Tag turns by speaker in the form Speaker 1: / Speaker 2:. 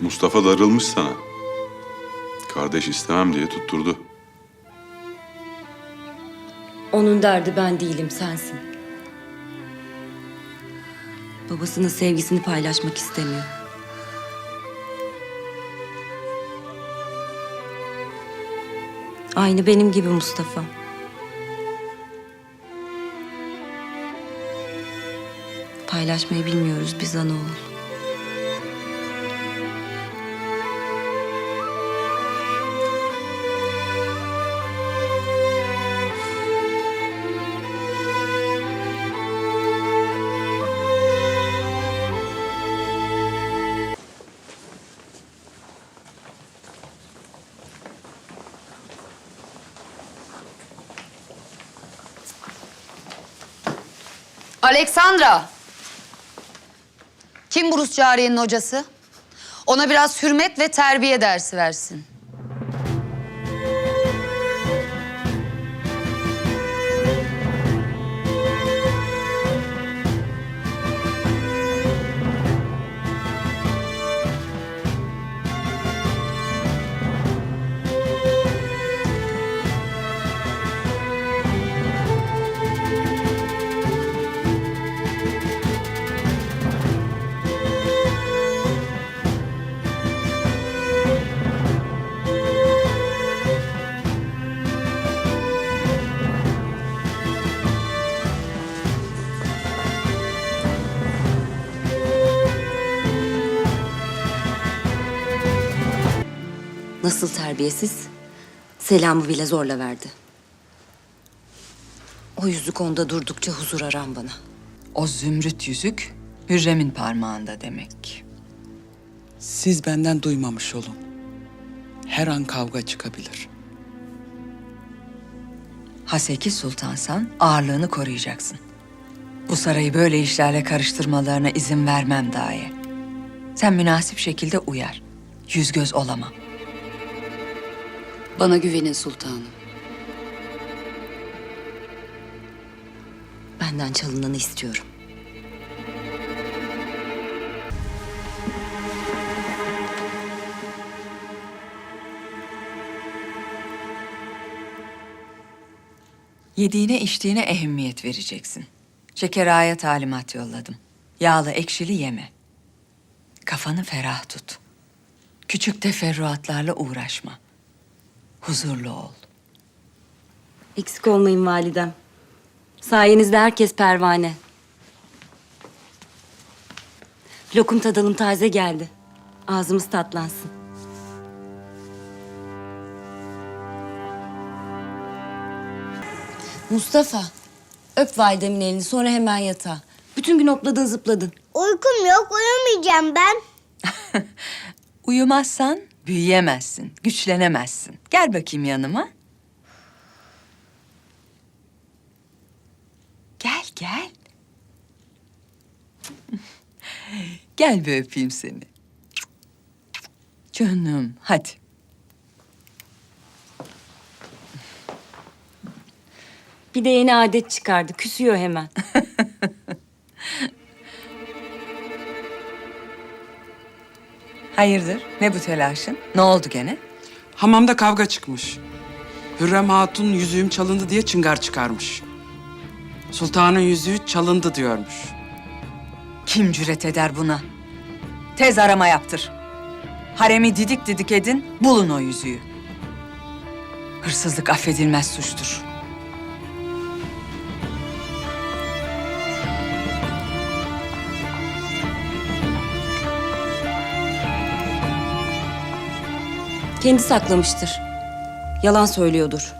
Speaker 1: Mustafa darılmış sana. Kardeş istemem diye tutturdu.
Speaker 2: Onun derdi ben değilim, sensin. Babasının sevgisini paylaşmak istemiyor. Aynı benim gibi Mustafa. Paylaşmayı bilmiyoruz biz ana.
Speaker 3: Alexandra! Kim bu Rus cariyenin hocası? Ona biraz hürmet ve terbiye dersi versin.
Speaker 2: Nasıl terbiyesiz? Selamı bile zorla verdi. O yüzük onda durdukça huzur aran bana.
Speaker 4: O zümrüt yüzük Hürrem'in parmağında demek.
Speaker 5: Siz benden duymamış olun. Her an kavga çıkabilir.
Speaker 4: Haseki sultansan ağırlığını koruyacaksın. Bu sarayı böyle işlerle karıştırmalarına izin vermem dahi. Sen münasip şekilde uyar. Yüz göz olamam.
Speaker 3: Bana güvenin sultanım.
Speaker 2: Benden çalınanı istiyorum.
Speaker 4: Yediğine içtiğine ehemmiyet vereceksin. Şekeraya talimat yolladım. Yağlı ekşili yeme. Kafanı ferah tut. Küçük teferruatlarla uğraşma. Huzurlu ol.
Speaker 2: Eksik olmayın validem. Sayenizde herkes pervane. Lokum tadalım taze geldi. Ağzımız tatlansın. Mustafa, öp validemin elini sonra hemen yatağa. Bütün gün hopladın zıpladın.
Speaker 6: Uykum yok, uyumayacağım ben.
Speaker 4: Uyumazsan büyüyemezsin, güçlenemezsin. Gel bakayım yanıma. Gel, gel. gel bir öpeyim seni. Canım, hadi.
Speaker 2: Bir de yeni adet çıkardı. Küsüyor hemen.
Speaker 4: Hayırdır? Ne bu telaşın? Ne oldu gene?
Speaker 5: Hamamda kavga çıkmış. Hürrem Hatun yüzüğüm çalındı diye çıngar çıkarmış. Sultanın yüzüğü çalındı diyormuş.
Speaker 4: Kim cüret eder buna? Tez arama yaptır. Haremi didik didik edin, bulun o yüzüğü. Hırsızlık affedilmez suçtur.
Speaker 2: Kendi saklamıştır. Yalan söylüyordur.